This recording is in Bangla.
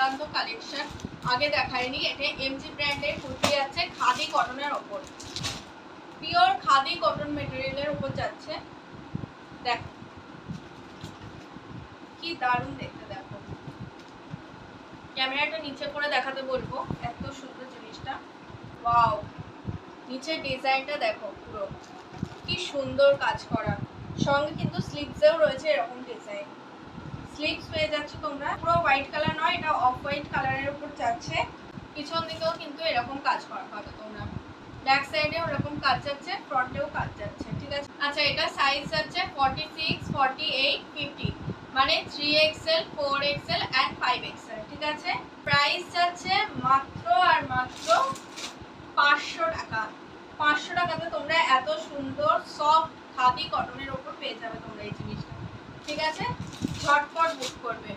দুর্দান্ত কালেকশন আগে দেখায়নি, এটা এমজি ব্র্যান্ডের কুর্তি আছে, খাদি কটনের ওপর। পিওর খাদি কটন মেটেরিয়ালের উপর যাচ্ছে। দেখো। কি দারুণ দেখতে, দেখো। ক্যামেরাটা নিচে করে দেখাতে বলব, এত সুন্দর জিনিসটা। ওয়াও। নিচের ডিজাইনটা দেখো পুরো। কি সুন্দর কাজ করা। সঙ্গে কিন্তু স্লিভসেও রয়েছে এরকম ডিজাইন স্লিভস পেয়ে যাচ্ছে তোমরা, পুরো হোয়াইট হোয়াইট কালারের উপর যাচ্ছে, পিছন দিকেও কিন্তু এরকম কাজ করা পাবে তোমরা। ব্যাক সাইডেও এরকম কাজ যাচ্ছে, ফ্রন্টেও কাজ যাচ্ছে, ঠিক আছে? আচ্ছা এটা সাইজ যাচ্ছে forty six forty eight fifty মানে three XL four XL and five XL ঠিক আছে? প্রাইস যাচ্ছে মাত্র আর মাত্র পাঁচশো টাকা। পাঁচশো টাকাতে তোমরা এত সুন্দর সফট খাদি কটনের ওপর পেয়ে যাবে তোমরা এই জিনিসটা, ঠিক আছে? ঝটপট বুক করবে।